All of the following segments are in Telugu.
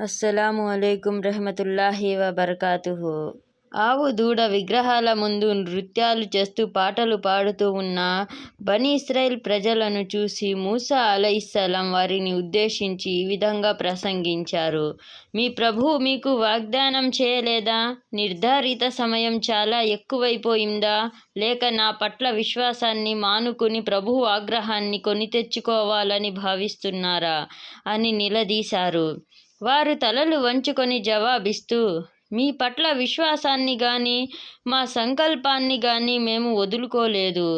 అస్సలాము అలైకుం రహమతుల్లాహి వబర్కాతుహు. ఆవు దూడ విగ్రహాల ముందు నృత్యాలు చేస్తూ పాటలు పాడుతూ ఉన్న బని ఇస్రాయిల్ ప్రజలను చూసి మూసా అలైహిస్సలాం వారిని ఉద్దేశించి ఈ విధంగా ప్రసంగించారు. మీ ప్రభువు మీకు వాగ్దానం చేయలేదా? నిర్ధారిత సమయం చాలా ఎక్కువైపోయిందా? లేక నా పట్ల విశ్వాసాన్ని మానుకుని ప్రభువు ఆగ్రహాన్ని కొని తెచ్చుకోవాలని భావిస్తున్నారా? అని నిలదీశారు. వారు తలలు వంచుకొని జవాబిస్తూ మీ పట్ల విశ్వాసాన్ని కానీ మా సంకల్పాన్ని కానీ మేము వదులుకోలేదు.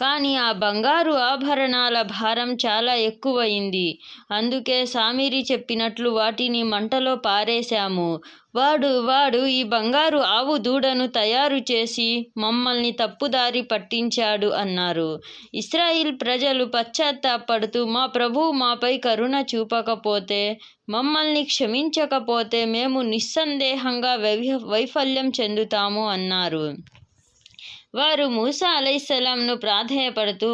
కానీ ఆ బంగారు ఆభరణాల భారం చాలా ఎక్కువయింది. అందుకే సామిరి చెప్పినట్లు వాటిని మంటలో పారేశాము. వాడు వాడు ఈ బంగారు ఆవు దూడను తయారు చేసి మమ్మల్ని తప్పుదారి పట్టించాడు అన్నారు. ఇస్రాయిల్ ప్రజలు పశ్చాత్తాపడుతూ మా ప్రభువు మాపై కరుణ చూపకపోతే మమ్మల్ని క్షమించకపోతే మేము నిస్సందేహంగా వై వైఫల్యం చెందుతాము అన్నారు. వారు మూసా అలైసలాంను ప్రాధేయపడుతూ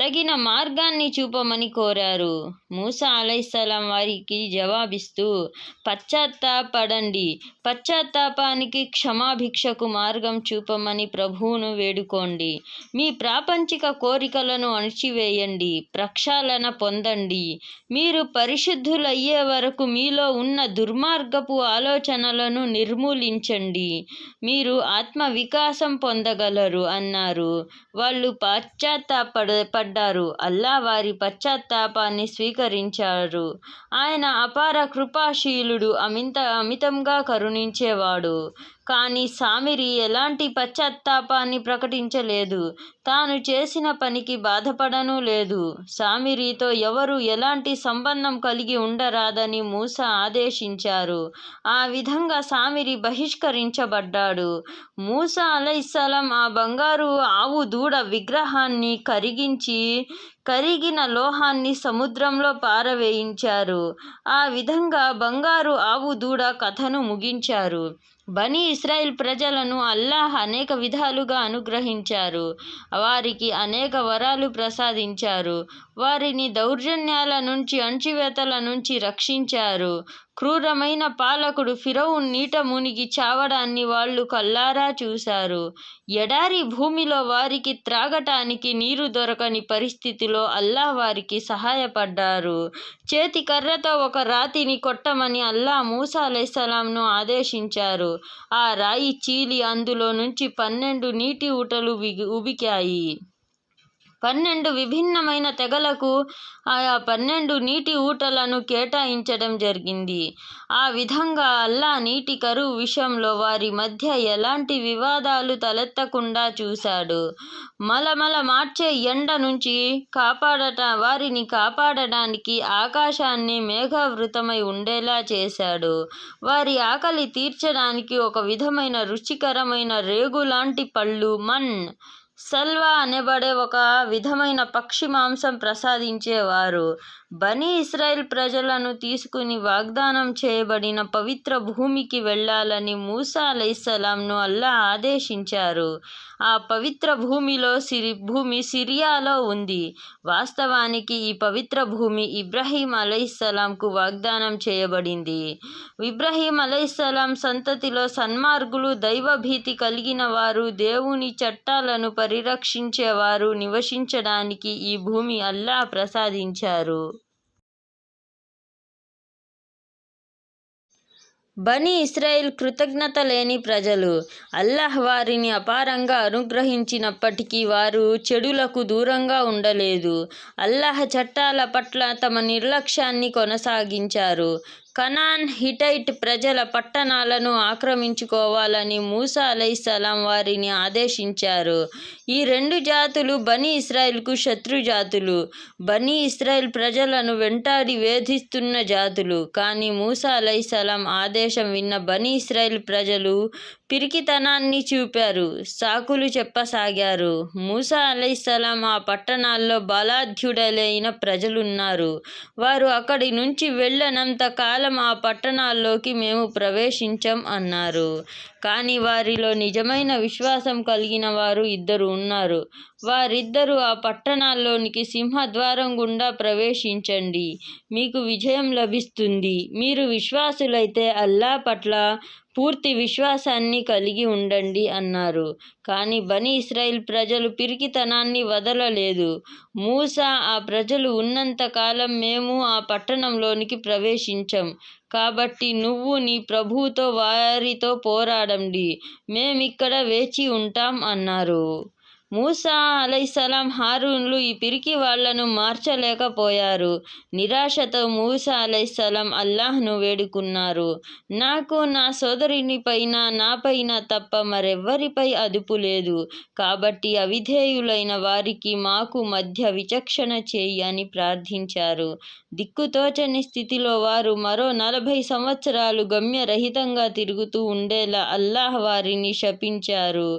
తగిన మార్గాన్ని చూపమని కోరారు. మూసా అలైసలాం వారికి జవాబిస్తూ పశ్చాత్తాపడండి. పశ్చాత్తాపానికి క్షమాభిక్షకు మార్గం చూపమని ప్రభువును వేడుకోండి. మీ ప్రాపంచిక కోరికలను అణిచివేయండి. ప్రక్షాళన పొందండి. మీరు పరిశుద్ధులయ్యే వరకు మీలో ఉన్న దుర్మార్గపు ఆలోచనలను నిర్మూలించండి. మీరు ఆత్మ వికాసం పొందగలరు అన్నారు. వాళ్ళు పశ్చాత్తాపడ పడ్డారు. అల్లా వారి పశ్చాత్తాపాన్ని స్వీకరించారు. ఆయన అపార కృపాశీలుడు అమిత అమితంగా కరుణించేవాడు. కానీ సామిరి ఎలాంటి పశ్చాత్తాపాన్ని ప్రకటించలేదు. తాను చేసిన పనికి బాధపడను లేదు. సామిరితో ఎవరు ఎలాంటి సంబంధం కలిగి ఉండరాదని మూస ఆదేశించారు. ఆ విధంగా సామిరి బహిష్కరించబడ్డాడు. మూస అలైసలం ఆ బంగారు ఆవు దూడ విగ్రహాన్ని కరిగించి కరిగిన లోహాన్ని సముద్రంలో పారవేయించారు. ఆ విధంగా బంగారు ఆవు దూడ కథను ముగించారు. బనీ ఇస్రాయిల్ ప్రజలను అల్లాహ్ అనేక విధాలుగా అనుగ్రహించారు. వారికి అనేక వరాలు ప్రసాదించారు. వారిని దౌర్జన్యాల నుంచి అణచివేతల నుంచి రక్షించారు. క్రూరమైన పాలకుడు ఫిరౌన్ నీట మునిగి చావడాన్ని వాళ్ళు కల్లారా చూశారు. ఎడారి భూమిలో వారికి త్రాగటానికి నీరు దొరకని పరిస్థితిలో అల్లా వారికి సహాయపడ్డారు. చేతి కర్రతో ఒక రాతిని కొట్టమని అల్లా మూసా అలైసలాంను ఆదేశించారు. ఆ రాయి చీలి అందులో నుంచి పన్నెండు నీటి ఊటలు ఉబికాయి. పన్నెండు విభిన్నమైన తెగలకు ఆయా పన్నెండు నీటి ఊటలను కేటాయించడం జరిగింది. ఆ విధంగా అల్లా నీటి కరువు విషయంలో వారి మధ్య ఎలాంటి వివాదాలు తలెత్తకుండా చూశాడు. మలమల మార్చే ఎండ నుంచి కాపాడట వారిని కాపాడడానికి ఆకాశాన్ని మేఘావృతమై ఉండేలా చేశాడు. వారి ఆకలి తీర్చడానికి ఒక విధమైన రుచికరమైన రేగులాంటి పళ్ళు మన్ సల్వా అనబడే ఒక విధమైన పక్షి మాంసం ప్రసాదించేవారు. బనీ ఇస్రాయిల్ ప్రజలను తీసుకుని వాగ్దానం చేయబడిన పవిత్ర భూమికి వెళ్ళాలని మూసా అలైసలాంను అల్లా ఆదేశించారు. ఆ పవిత్ర భూమిలో సిరి భూమి సిరియాలో ఉంది. వాస్తవానికి ఈ పవిత్ర భూమి ఇబ్రహీం అలైసలాంకు వాగ్దానం చేయబడింది. ఇబ్రహీం అలైసలాం సంతతిలో సన్మార్గులు దైవభీతి కలిగిన వారు దేవుని చట్టాలను పరిరక్షించేవారు నివసించడానికి ఈ భూమి అల్లా ప్రసాదించారు. బనీ ఇస్రాయిల్ కృతజ్ఞత లేని ప్రజలు అల్లాహ్ వారిని అపారంగా అనుగ్రహించినప్పటికీ వారు చెడులకు దూరంగా ఉండలేదు. అల్లాహ్ చట్టాల పట్ల తమ నిర్లక్ష్యాన్ని కొనసాగించారు. కనాన్ హిటైట్ ప్రజల పట్టణాలను ఆక్రమించుకోవాలని మూసా అలైసలాం వారిని ఆదేశించారు. ఈ రెండు జాతులు బనీ ఇస్రాయిల్కు శత్రు జాతులు. బనీ ఇస్రాయిల్ ప్రజలను వెంటాడి వేధిస్తున్న జాతులు. కానీ మూసా అలైసలాం ఆదేశం విన్న బనీ ఇస్రాయిల్ ప్రజలు పిరికితనాన్ని చూపారు. సాకులు చెప్పసాగారు. మూసా అలైసలాం ఆ పట్టణాల్లో బలాఢ్యుడలైన ప్రజలున్నారు. వారు అక్కడి నుంచి వెళ్ళనంత కాలం ఆ పట్టణాల్లోకి మేము ప్రవేశించం అన్నారు. కానీ వారిలో నిజమైన విశ్వాసం కలిగిన వారు ఇద్దరు ఉన్నారు. వారిద్దరూ ఆ పట్టణాల్లోనికి సింహద్వారం గుండా ప్రవేశించండి. మీకు విజయం లభిస్తుంది. మీరు విశ్వాసులైతే అల్లా పట్ల పూర్తి విశ్వాసాన్ని కలిగి ఉండండి అన్నారు. కానీ బనీ ఇస్రాయిల్ ప్రజలు పిరికితనాన్ని వదలలేదు. మూసా ఆ ప్రజలు ఉన్నంత కాలం మేము ఆ పట్టణంలోనికి ప్రవేశించం. కాబట్టి నువ్వు నీ ప్రభువుతో వారితో పోరాడండి. మేమిక్కడ వేచి ఉంటాం అన్నారు. మూసా అలైసలాం హారూన్లు ఈ పిరికి వాళ్ళను మార్చలేకపోయారు. నిరాశతో మూసా అలైసలాం అల్లాహ్ను వేడుకున్నారు. నాకు నా సోదరుని పైన నాపైన తప్ప మరెవ్వరిపై అదుపు లేదు. కాబట్టి అవిధేయులైన వారికి మాకు మధ్య విచక్షణ చేయి అని ప్రార్థించారు. దిక్కుతోచని స్థితిలో వారు మరో నలభై సంవత్సరాలు గమ్యరహితంగా తిరుగుతూ ఉండేలా అల్లాహ్ వారిని శపించారు.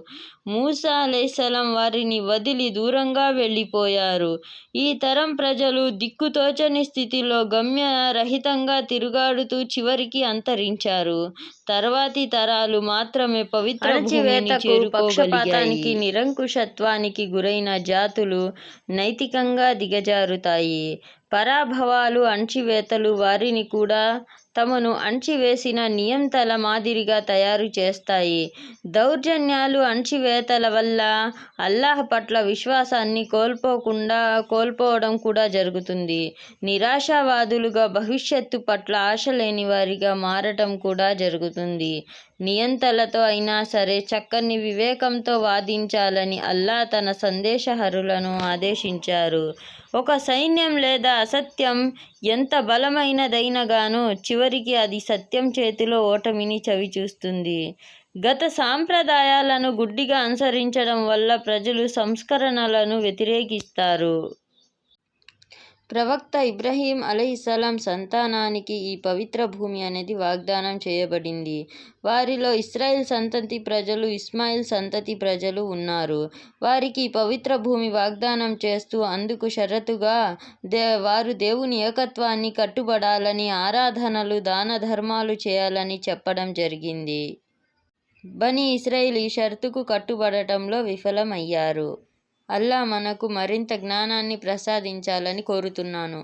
మూసా అలైసలం వారిని వదిలి దూరంగా వెళ్ళిపోయారు. ఈ తరం ప్రజలు దిక్కుతోచని స్థితిలో గమ్యరహితంగా తిరుగాడుతూ చివరికి అంతరించారు. తర్వాతి తరాలు మాత్రమే పవిత్ర చేరుకోగలిగాయి. నిరంకుశత్వానికి గురైన జాతులు నైతికంగా దిగజారుతాయి. పరాభవాలు అణచివేతలు వారిని కూడా తమను అణచివేసిన నియంతల మాదిరిగా తయారు చేస్తాయి. దౌర్జన్యాలు అణచివేతల వల్ల అల్లాహ్ పట్ల విశ్వాసాన్ని కోల్పోకుండా కోల్పోవడం కూడా జరుగుతుంది. నిరాశావాదులుగా భవిష్యత్తు పట్ల ఆశ లేని వారిగా మారటం కూడా జరుగుతుంది. నియంతలతో అయినా సరే చక్కని వివేకంతో వాదించాలని అల్లా తన సందేశహరులను ఆదేశించారు. ఒక సైన్యం లేదా అసత్యం ఎంత బలమైనదైనగాను చివరికి అది సత్యం చేతిలో ఓటమిని చవిచూస్తుంది. గత సాంప్రదాయాలను గుడ్డిగా అనుసరించడం వల్ల ప్రజలు సంస్కరణలను వ్యతిరేకిస్తారు. ప్రవక్త ఇబ్రహీం అలైహిస్సలాం సంతానానికి ఈ పవిత్ర భూమి అనేది వాగ్దానం చేయబడింది. వారిలో ఇస్రాయిల్ సంతతి ప్రజలు ఇస్మాయిల్ సంతతి ప్రజలు ఉన్నారు. వారికి పవిత్ర భూమి వాగ్దానం చేస్తూ అందుకు షరతుగా దే వారు దేవుని ఏకత్వాన్ని కట్టుబడాలని ఆరాధనలు దాన ధర్మాలు చేయాలని చెప్పడం జరిగింది. బనీ ఇస్రాయిల్ ఈ షరతుకు కట్టుబడటంలో విఫలమయ్యారు. అల్లా మనకు మరింత జ్ఞానాన్ని ప్రసాదించాలని కోరుతున్నాను.